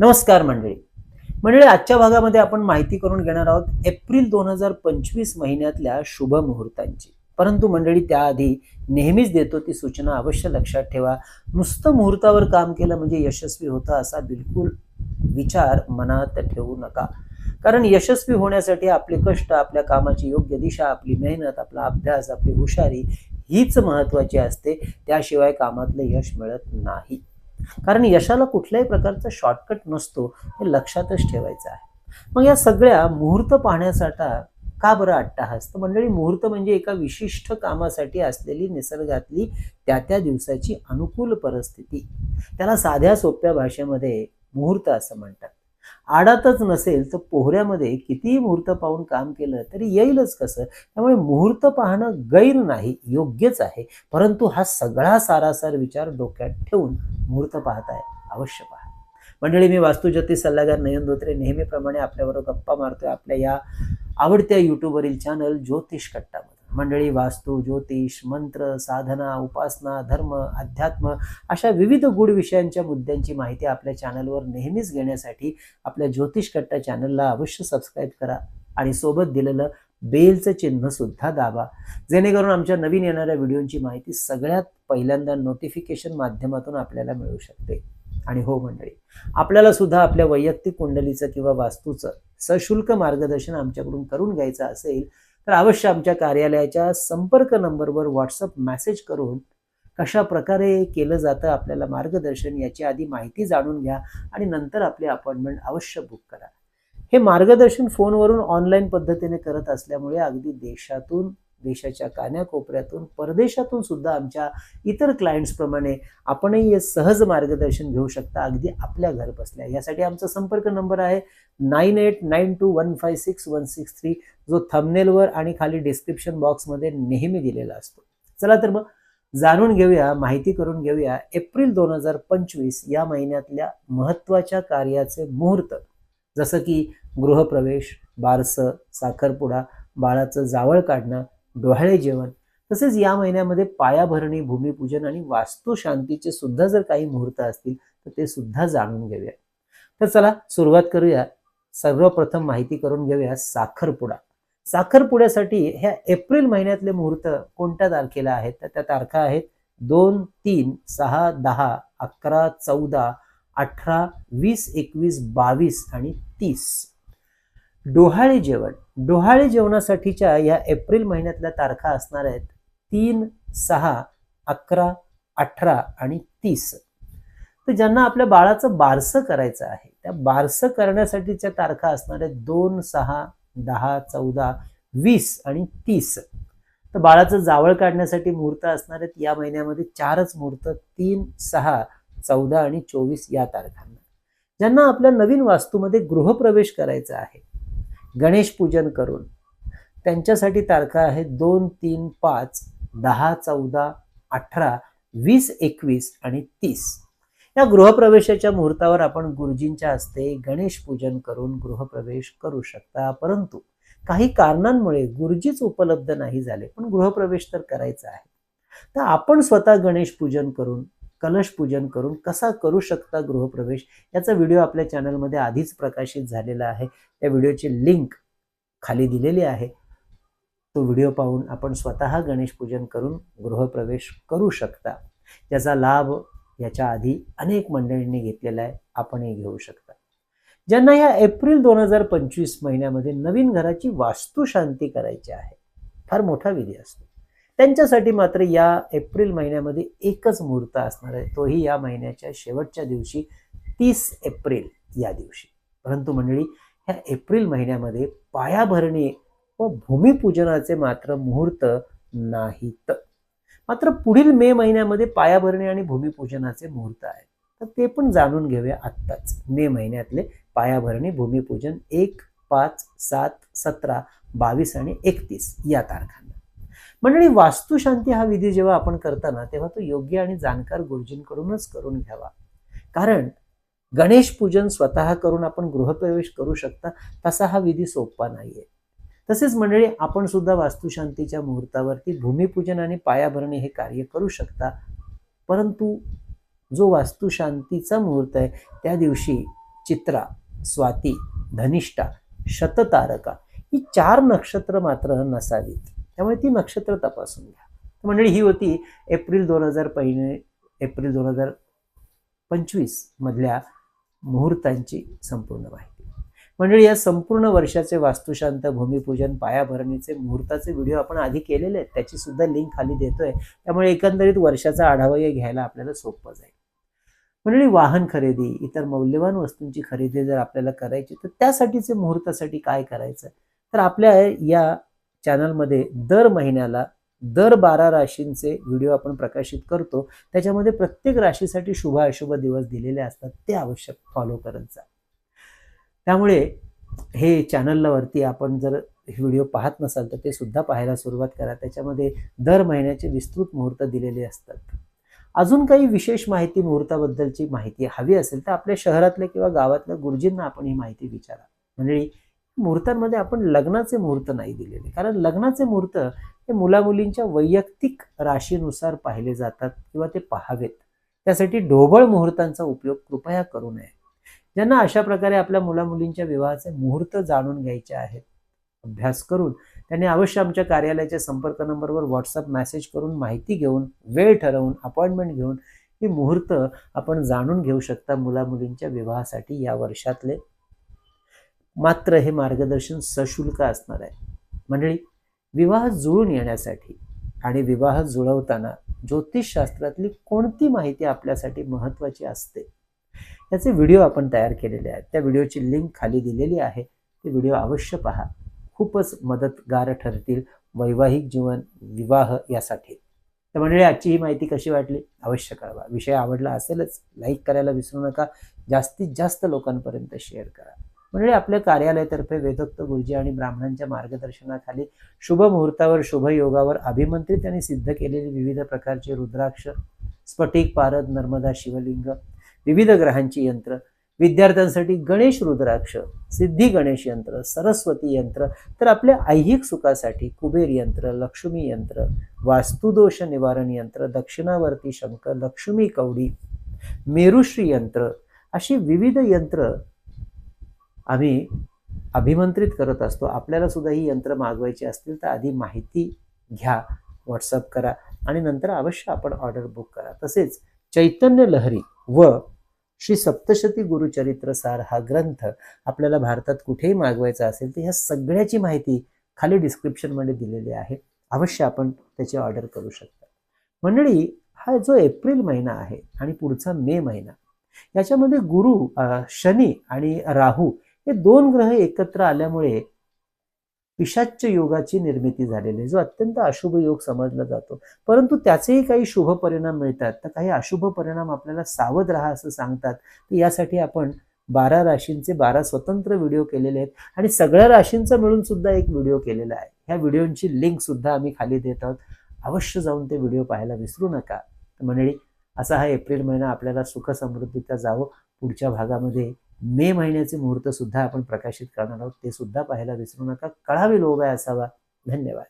नमस्कार मंडळी. मंडळी आजच्या भागामध्ये आपण माहिती करून घेणार आहोत एप्रिल दोन हजार पंचवीस महिन्यातल्या शुभ मुहूर्तांची. परंतु मंडळी त्याआधी नेहमीच देतो ती सूचना अवश्य लक्षात ठेवा. नुसतं मुहूर्तावर काम केलं म्हणजे यशस्वी होतं असा बिलकुल विचार मनात ठेवू नका. कारण यशस्वी होण्यासाठी आपले कष्ट आपल्या कामाची योग्य दिशा आपली मेहनत आपला अभ्यास आपली हुशारी हीच महत्वाची असते. त्याशिवाय कामातलं यश मिळत नाही. कारण यशाला कुठल्याही प्रकारचा शॉर्टकट नसतो हे लक्षातच ठेवायचं आहे. मग या सगळ्या मुहूर्त पाहण्यासाठी का बरं अट्टाहास? तर मंडळी मुहूर्त म्हणजे एका विशिष्ट कामासाठी असलेली निसर्गातली त्या त्या दिवसाची अनुकूल परिस्थिती. त्याला साध्या सोप्या भाषेमध्ये मुहूर्त असं म्हणतात. आडातच नसेल तर पोहऱ्यामध्ये कितीही मुहूर्त पाहून काम केलं तरी येईलच कसं? त्यामुळे मुहूर्त पाहणं गैर नाही योग्यच आहे. परंतु हा सगळा सारासार विचार डोक्यात ठेवून मुहूर्त पाहताय अवश्य पहा. मंडळी मी वास्तुज्योतिष सल्लागार नयन धोत्रे नेहमीप्रमाणे आपल्याबरोबर गप्पा मारतोय. आपल्या या आवडत्या युट्यूबवरील चॅनल ज्योतिष कट्टा. मंडळी वास्तू ज्योतिष मंत्र साधना उपासना धर्म अध्यात्म अशा विविध गुढ विषयांच्या मुद्द्यांची माहिती आपल्या चॅनलवर नेहमीच घेण्यासाठी आपल्या ज्योतिष कट्टा चॅनलला अवश्य सबस्क्राईब करा आणि सोबत दिलेलं बेलचं चिन्ह सुद्धा दाबा. जेणेकरून आमच्या नवीन येणाऱ्या व्हिडिओची माहिती सगळ्यात पहिल्यांदा नोटिफिकेशन माध्यमातून आपल्याला मिळू शकते. आणि हो मंडळी आपल्याला सुद्धा आपल्या वैयक्तिक कुंडलीचं किंवा वास्तूचं सशुल्क मार्गदर्शन आमच्याकडून करून घ्यायचं असेल तर अवश्य आमच्या कार्यालयाच्या संपर्क नंबरवर व्हॉट्सअप मेसेज करून कशा प्रकारे केलं जातं आपल्याला मार्गदर्शन याची आधी माहिती जाणून घ्या आणि नंतर आपली अपॉइंटमेंट अवश्य बुक करा. हे मार्गदर्शन फोनवरून ऑनलाईन पद्धतीने करत असल्यामुळे अगदी देशातून देशाच्या कान्याकोपऱ्यातून परदेशातून सुद्धा आमच्या इतर क्लायंट्सप्रमाणे आपणही सहज मार्गदर्शन घेऊ शकता अगदी आपल्या घर बसल्या यासाठी आमचा संपर्क नंबर आहे nine eight nine two one five six one six three. जो थंबनेलवर आणि खाली डिस्क्रिप्शन बॉक्समध्ये नेहमी दिलेला असतो. चला तर मग जाणून घेऊया माहिती करून घेऊया एप्रिल दोन हजार पंचवीस या महिन्यातल्या महत्त्वाच्या कार्याचे मुहूर्त. जसं की गृहप्रवेश बारसं साखरपुडा बाळाचं जावळ काढणं डोहाळे जेवण. तसेच या महिन्यामध्ये पायाभरणी भूमिपूजन आणि वास्तुशांतीचे सुद्धा जर काही मुहूर्त असतील तर ते सुद्धा जाणून घेऊया. तर चला सुरुवात करूया. सर्वप्रथम माहिती करून घेऊया साखरपुडा. साखरपुड्यासाठी ह्या एप्रिल महिन्यातले मुहूर्त कोणत्या तारखेला आहेत? तर त्या तारखा आहेत दोन तीन सहा दहा अकरा चौदा अठरा वीस एकवीस बावीस आणि तीस. डोहाळे जेवण. डोहाळे जेवणासाठीच्या या एप्रिल महिन्यातल्या तारखा असणार आहेत तीन सहा अकरा अठरा आणि तीस. तर ज्यांना आपल्या बाळाचं बारसं करायचं आहे त्या बारसं करण्यासाठीच्या तारखा असणार आहेत दोन सहा दहा चौदा वीस आणि तीस. तर बाळाचं जावळ काढण्यासाठी मुहूर्त असणार आहेत या महिन्यामध्ये चारच मुहूर्त तीन सहा चौदा आणि चोवीस या तारखांना. ज्यांना आपल्या नवीन वास्तूमध्ये गृहप्रवेश करायचा आहे गणेश पूजन करून. त्यांच्यासाठी तारखा आहेत दोन तीन पाच दहा चौदा अठरा वीस एकवीस आणि तीस. या गृहप्रवेशाच्या मुहूर्तावर आपण गुरुजींच्या हस्ते गणेश पूजन करून गृहप्रवेश करू शकता. परंतु काही कारणांमुळे गुरुजीच उपलब्ध नाही झाले पण गृहप्रवेश तर करायचा आहे. तर आपण स्वतः गणेश पूजन करून कलश पूजन करून कसा करू शकता गृहप्रवेश याचा व्हिडिओ आपल्या चॅनलमध्ये आधीच प्रकाशित झालेला आहे. त्या व्हिडिओची लिंक खाली दिलेली आहे. तो व्हिडिओ पाहून आपण स्वतः गणेश पूजन करून गृहप्रवेश करू शकता. त्याचा लाभ याच्या आधी अनेक मंडळींनी घेतलेला आहे. आपणही घेऊ शकता. ज्यांना या एप्रिल दोन हजार पंचवीस महिन्यामध्ये नवीन घराची वास्तुशांती करायची आहे फार मोठा विधी असतो. त्यांच्यासाठी मात्र या एप्रिल महिन्यामध्ये एकच मुहूर्त असणार आहे. तोही या महिन्याच्या शेवटच्या दिवशी तीस एप्रिल या दिवशी. परंतु मंडळी ह्या एप्रिल महिन्यामध्ये पायाभरणी व भूमिपूजनाचे मात्र मुहूर्त नाहीत. मात्र पुढील मे महिन्यामध्ये पायाभरणी आणि भूमिपूजनाचे मुहूर्त आहेत. तर ते पण जाणून घेऊया आत्ताच. मे महिन्यातले पायाभरणी भूमिपूजन एक पाच सात सतरा बावीस आणि एकतीस या तारखांना. मंडळी वास्तुशांती हा विधी जेव्हा आपण करताना तेव्हा तो योग्य आणि जाणकार गुरुजींकडूनच करून घ्यावा. कारण गणेश पूजन स्वतः करून आपण गृहप्रवेश करू शकता तसा हा विधी सोपा नाहीये. तसेच मंडळी आपण सुद्धा वास्तुशांतीच्या मुहूर्तावरती भूमिपूजन आणि पायाभरणी हे कार्य करू शकता परंतु जो वास्तुशांतीचा मुहूर्त आहे त्या दिवशी चित्रा स्वाती धनिष्ठा शततारका ही चार नक्षत्र मात्र नसावीत. त्यामुळे ती नक्षत्र तपासून घ्या. तर मंडळी ही होती एप्रिल दोन हजार पहिले एप्रिल दोन हजार पंचवीसमधल्या मुहूर्तांची संपूर्ण माहिती. मंडळी या संपूर्ण वर्षाचे वास्तुशांत भूमिपूजन पायाभरणीचे मुहूर्ताचे व्हिडिओ आपण आधी केलेले आहेत त्याची सुद्धा लिंक खाली देतोय. त्यामुळे एकंदरीत वर्षाचा आढावा हे घ्यायला आपल्याला सोपं जाईल. मंडळी वाहन खरेदी इतर मौल्यवान वस्तूंची खरेदी जर आपल्याला करायची तर त्यासाठीचे मुहूर्तासाठी काय करायचं? तर आपल्या या चॅनलमध्ये दर महिन्याला दर बारा राशींचे व्हिडिओ आपण प्रकाशित करतो. त्याच्यामध्ये प्रत्येक राशीसाठी शुभ अशुभ दिवस दिलेले असतात. ते आवश्यक फॉलो करत जा. त्यामुळे हे चॅनलला वरती आपण जर हे व्हिडिओ पाहत नसाल तर ते सुद्धा पाहायला सुरुवात करा. त्याच्यामध्ये दर महिन्याचे विस्तृत मुहूर्त दिलेले असतात. अजून काही विशेष माहिती मुहूर्ताबद्दलची माहिती हवी असेल तर आपल्या शहरातल्या किंवा गावातल्या गुरुजींना आपण ही माहिती विचारा. म्हणजे मुहूर्तांमध्ये आपण लग्नाचे मुहूर्त नाही दिलेले. कारण लग्नाचे मुहूर्त हे मुलामुलींच्या वैयक्तिक राशीनुसार पाहिले जातात किंवा ते पाहावेत. त्यासाठी ढोबळ मुहूर्तांचा उपयोग कृपया करू नये. ज्यांना अशा प्रकारे आपल्या मुलामुलींच्या विवाहाचे मुहूर्त जाणून घ्यायचे आहेत अभ्यास करून त्यांनी अवश्य आमच्या कार्यालयाच्या संपर्क नंबरवर व्हॉट्सअप मेसेज करून माहिती घेऊन वेळ ठरवून अपॉइंटमेंट घेऊन ही मुहूर्त आपण जाणून घेऊ शकता मुलामुलींच्या विवाहासाठी या वर्षातले. मात्र हे मार्गदर्शन सशुल्क असणार आहे. मंडळी विवाह जुळून येण्यासाठी आणि विवाह जुळवताना ज्योतिषशास्त्रातली कोणती माहिती आपल्यासाठी महत्त्वाची असते? याचे व्हिडिओ आपण तयार केलेले आहेत. त्या व्हिडिओची लिंक खाली दिलेली आहे. ते व्हिडिओ अवश्य पहा. खूपच मदतगार ठरतील वैवाहिक जीवन विवाह यासाठी. तर मंडळी आजची ही माहिती कशी वाटली? अवश्य कळवा. विषय आवडला असेलच लाईक करायला विसरू नका. जास्तीत जास्त लोकांपर्यंत शेअर करा. म्हणजे आपल्या कार्यालयातर्फे वेदोक्त गुरुजी आणि ब्राह्मणांच्या मार्गदर्शनाखाली शुभ मुहूर्तावर शुभ योगावर अभिमंत्रित आणि सिद्ध केलेली विविध प्रकारचे रुद्राक्ष स्फटिक पारद नर्मदा शिवलिंग विविध ग्रहांची यंत्र विद्यार्थ्यांसाठी गणेश रुद्राक्ष सिद्धी गणेश यंत्र सरस्वती यंत्र तर आपल्या ऐहिक सुखासाठी कुबेर यंत्र लक्ष्मी यंत्र वास्तुदोष निवारण यंत्र दक्षिणावर्ती शंकर लक्ष्मी कवडी मेरुश्री यंत्र अशी विविध यंत्र आम्ही अभिमंत्रित करत असतो. आपल्याला सुद्धा ही यंत्र मागवायची असतील तर आधी माहिती घ्या व्हॉट्सअप करा आणि नंतर अवश्य आपण ऑर्डर बुक करा. तसेच चैतन्य लहरी व श्री सप्तशती गुरुचरित्र सार हा ग्रंथ आपल्याला भारतात कुठेही मागवायचा असेल तर ह्या सगळ्याची माहिती खाली डिस्क्रिप्शनमध्ये दिलेली आहे. अवश्य आपण त्याची ऑर्डर करू शकता. मंडळी हा जो एप्रिल महिना आहे आणि पुढचा मे महिना याच्यामध्ये गुरु शनी आणि राहू हे दोन ग्रह एकत्र आल्यामुळे पिशाच्य योगाची निर्मिती झालेली आहे. जो अत्यंत अशुभ योग समजला जातो. परंतु त्याचेही काही शुभ परिणाम मिळतात. तर काही अशुभ परिणाम आपल्याला सावध राहा असं सांगतात. तर यासाठी आपण बारा राशींचे बारा स्वतंत्र व्हिडिओ केलेले आहेत. आणि सगळ्या राशींचा मिळून सुद्धा एक व्हिडिओ केलेला आहे. ह्या व्हिडिओची लिंक सुद्धा आम्ही खाली देत आहोत. अवश्य जाऊन ते व्हिडिओ पाहायला विसरू नका. मंडळी असा हा एप्रिल महिना आपल्याला सुख समृद्धीचा जावं. पुढच्या भागामध्ये मे महिन्याचे मुहूर्त सुद्धा आपण प्रकाशित करणार आहोत ते सुद्धा पाहायला विसरू नका. कळावी लोभ आहे असावा. धन्यवाद.